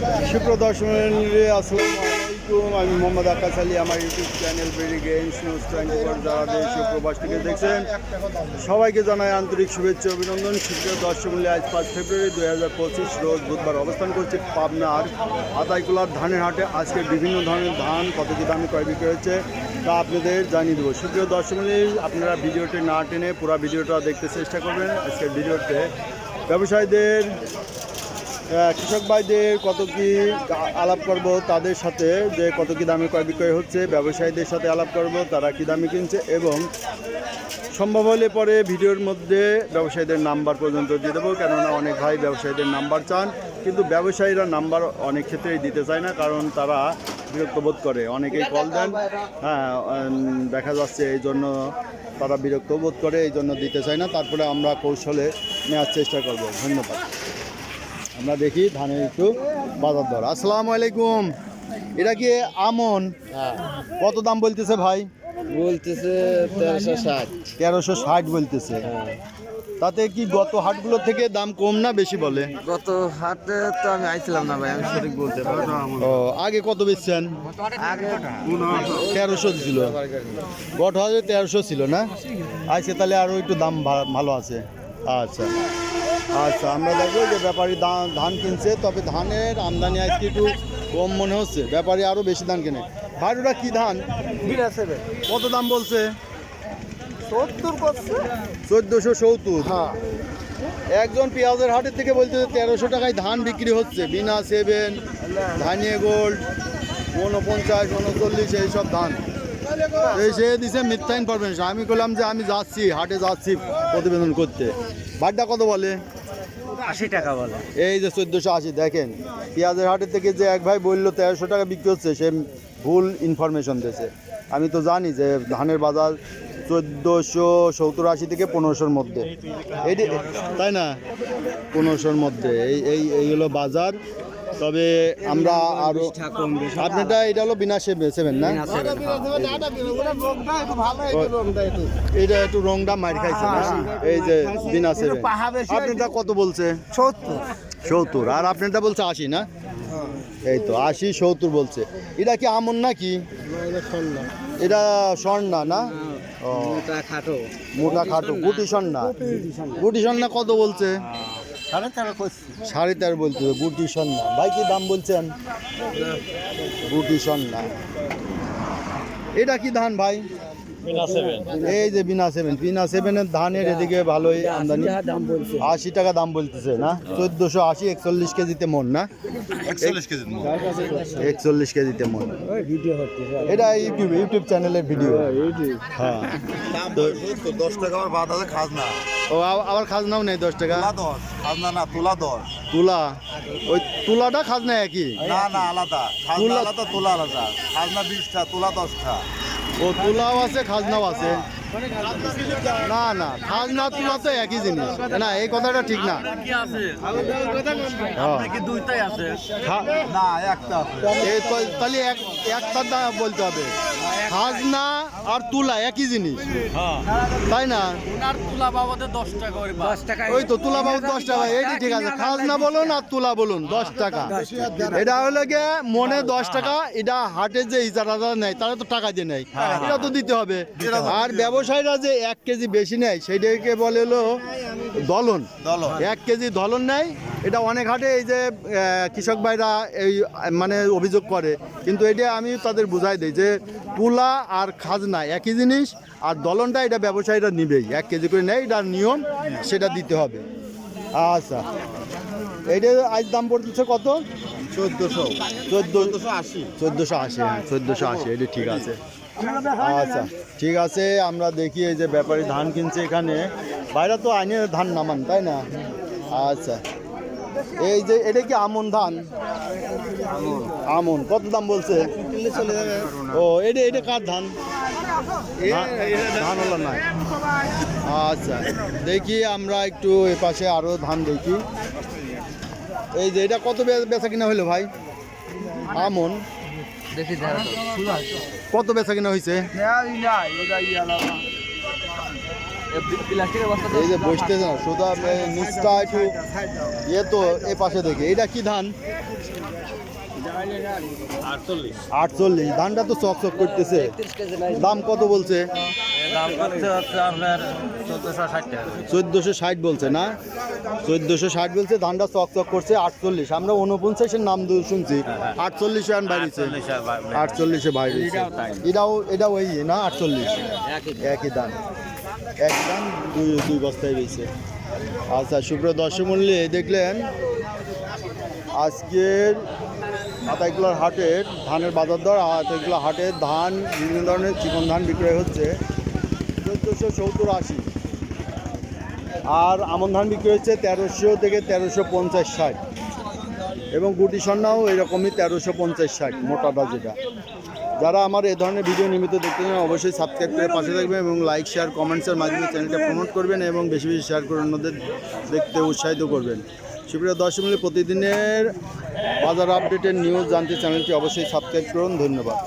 সুপ্রদর্শনী আসসালামু আলাইকুম। আমি মোহাম্মদ আকাশ আলী। আমার YouTube channel Berry games news twenty four যারা দেশ থেকে দেখছেন, সবাইকে জানাই আন্তরিক শুভেচ্ছা অভিনন্দন। সুপ্রিয় দর্শক আজ পাঁচ ফেব্রুয়ারি দুই হাজার পঁচিশ রোজ বুধবার অবস্থান করছে পাবনার আদাইকুলার ধানের হাটে। আজকে বিভিন্ন ধরনের ধান, কত কি দামে ক্রয় বিক্রি হচ্ছে তা আপনাদের জানিয়ে দেবো। সুপ্রিয় দর্শক আপনারা ভিডিওটি না টেনে পুরো ভিডিওটা দেখতে চেষ্টা করবেন। আজকের ভিডিওতে ব্যবসায়ীদের কৃষক ভাইদের কত কি আলাপ করব তাদের সাথে, যে কত কি দামে ক্রয় বিক্রয় হচ্ছে, ব্যবসায়ীদের সাথে আলাপ করব, তারা কি দামে কিনছে এবং সম্ভব হলে পরে ভিডিওর মধ্যে ব্যবসায়ীদের নাম্বার পর্যন্ত দিয়ে দেবো, কেননা অনেক ভাই ব্যবসায়ীদের নাম্বার চান, কিন্তু ব্যবসায়ীরা নাম্বার অনেক ক্ষেত্রেই দিতে চায় না, কারণ তারা বিরক্ত বোধ করে। অনেকেই কল দেন হ্যাঁ দেখা যাচ্ছে এই জন্য তারা বিরক্ত বোধ করে, এই জন্য দিতে চায় না, তারপরে আমরা কৌশলে নেওয়ার চেষ্টা করব। ধন্যবাদ। আমরা দেখি ধানের একটু বাজার দর। আসসালামু আলাইকুম। এটা কি আমন? কত দাম বলতেছে ভাই? বলতেছে তেরোশো ষাট। তেরোশো ষাট বলতেছে। তাতে কি গত হাটগুলো থেকে দাম কম না বেশি বলে? গত হাটে তো আমি আইছিলাম না ভাই আমি সঠিক বলতে ও আগে কত বেচছেন? আগে তেরোশো ছিল। গত হাজার তেরোশো ছিল না? আজকে তাহলে আরও একটু দাম ভালো আছে। আচ্ছা। আচ্ছা আমরা দেখব যে ব্যাপারী দা- ধান কিনছে তবে ধানের আমদানি আজকে একটু কম মনে হচ্ছে। ব্যাপারী আরও বেশি ধান কেনে। ভাই ওটা কী ধান? কত দাম বলছে? সত্তর করছে। চোদ্দোশো সত্তর। হ্যাঁ। একজন পেঁয়াজের হাটের থেকে বলতে তেরোশো টাকায় ধান বিক্রি হচ্ছে। বিনা সেভেন ধানিয়ে গোল্ড উনপঞ্চাশ উনচল্লিশ এইসব ধান। এই সে দিছে মিথ্যা ইনফরমেশন আমি বললাম যে আমি যাচ্ছি হাটে যাচ্ছি প্রতিবেদন করতে। বাড্ডা কত বলে? আশি টাকা বলে। এই যে চোদ্দোশো আশি দেখেন। পেঁয়াজের হাটের থেকে যে এক ভাই বলল তেরোশো টাকা বিক্রি হচ্ছে সে ভুল ইনফরমেশন দিয়েছে। আমি তো জানি যে ধানের বাজার চোদ্দোশো সত্তর আশি থেকে পনেরোশোর মধ্যে। এটি তাই না? পনেরোশোর মধ্যে। এই এই এই হলো বাজার। তবে আমরা আরও আপনারটা এটা হলো বিনা সেভেন না? এটা একটু রংটা মার খাইছে না? এই যে বিনা সেভেন আপনারটা কত বলছে? সত্তর। সত্তর আর আপনারটা বলছে আশি না? এই তো আশি সত্তর বলছে। এটা কি আমন নাকি? এটা স্বর্ণা না? ও। খাটো। মোটা খাটো গুটি স্বর্ণা। গুটি স্বর্ণা কত বলছে? সাড়ে তেরো সাড়ে তেরো বলছে গুটি সন্না ভাই কি দাম বলছেন? গুটি সন্না এটা কি ধান ভাই? এই যে বিনা সেভেন বিনা সেভেনের ধানের এদিকে ভালোই আমদানি। আশি টাকা দাম বলতেছে না? চোদ্দোশো আশি একচল্লিশ কেজিতে মন না? একচল্লিশ কেজিতে মন। এটা ইউটিউব ইউটিউব চ্যানেলের ভিডিও। হ্যাঁ। দশ টাকা আবার বাদ আছে খাজনা। ও আবার খাজনাও নেই দশ টাকা? তুলা দশ। খাজনা না তুলা দশ। তুলা? ওই তুলাটা খাজনা একই? না না আলাদা। খাজনা আলাদা তুলা আলাদা। খাজনা বিশটা তুলা দশটা। ও তুলাও আছে খাজনাও আছে। না না খাজনা তুলা তো একই জিনিস। না এই কথাটা ঠিক না। হ্যাঁ। একটা তাহলে বলতে হবে। খাজনা আর তুলা একই জিনিস। তাই না? দশ টাকা ওই তো তুলা বাবু দশ টাকা। এইটি ঠিক আছে। খাজনা বলুন আর তুলা বলুন দশ টাকা। এটা হলো গিয়ে মনে দশ টাকা এটা হাটের যে ইজারাদার নেয় তারা তো টাকা দিয়ে নেয়। এটা তো দিতে হবে। আর ব্যবসায়ীরা যে এক কেজি বেশি নেয় সেইটাকে বলে হলো দলন। দলন। এক কেজি দলন নেয় এটা অনেক হাটে এই যে কৃষক ভাইরা এই মানে অভিযোগ করে। কিন্তু এটা আমি তাদের বুঝাই দিই যে তুলা আর খাজনা একই জিনিস আর দলনটা এটা ব্যবসায়ীরা নিবেই। এক কেজি করে নেয় এটার নিয়ম সেটা দিতে হবে। আচ্ছা। এইটা আজ দাম পড়তেছে কত? চোদ্দোশো। চোদ্দ চোদ্দশো আশি। চোদ্দোশো আশি হ্যাঁ চোদ্দোশো আশি এটা ঠিক আছে। আচ্ছা ঠিক আছে আমরা দেখি এই যে ব্যাপারী ধান কিনছে এখানে বাইরে তো আইনে ধান নামান তাই না আচ্ছা এই যে এটা কি আমন ধান আমন কত দাম বলছে ও এটা এটা কার ধান ধান হলো না আচ্ছা দেখি আমরা একটু এ পাশে আরও ধান দেখি এই যে এটা কত বে- বেচা কিনা হলো ভাই আমন দেখি কত বেচা কিনা হয়েছে এই যে বসতে না শুধু নিচটা একটু ইয়ে তো এ পাশে দেখে। এটা কি ধান? আটচল্লিশ। ধানটা তো চক চক করতেছে দাম কত বলছে? দাম করতে হচ্ছে আপনার চোদ্দোশো ষাট টাকা। চোদ্দোশো ষাট বলছে না? চোদ্দোশো ষাট বলছে ধানটা চক চক করছে আটচল্লিশ। আমরা উনপঞ্চাশের নাম শুনছি। আটচল্লিশে আন বাইরেছে আটচল্লিশে বাইরে এটাও এটা ওই না আটচল্লিশ? একই দাম। একই দাম। দুই দুই বস্তায় রয়েছে আচ্ছা সুপ্রিয় দর্শক মূল্যে দেখলেন আজকের আতাইকুলার হাটের ধানের বাজার দর আতাইকুলা হাটের ধান বিভিন্ন ধরনের চিকন ধান বিক্রয় হচ্ছে। চোদ্দোশো সত্তর আশি। আর আমন ধান বিক্রি হচ্ছে তেরোশো থেকে তেরোশো পঞ্চাশ ষাট। এবং গুটি সন্নাও এরকমই তেরোশো পঞ্চাশ ষাট মোটাটা যেটা। যারা আমার এ ধরনের ভিডিও নিয়মিত দেখতে চান, অবশ্যই সাবস্ক্রাইব করে পাশে থাকবেন এবং লাইক শেয়ার কমেন্টসের মাধ্যমে চ্যানেলটা প্রমোট করবেন এবং বেশি বেশি শেয়ার করে অন্যদের দেখতে উৎসাহিত করবেন। সুপ্রিয় দর্শক মিলে প্রতিদিনের বাজার আপডেটের নিউজ জানতে চ্যানেলটি অবশ্যই সাবস্ক্রাইব করুন। ধন্যবাদ।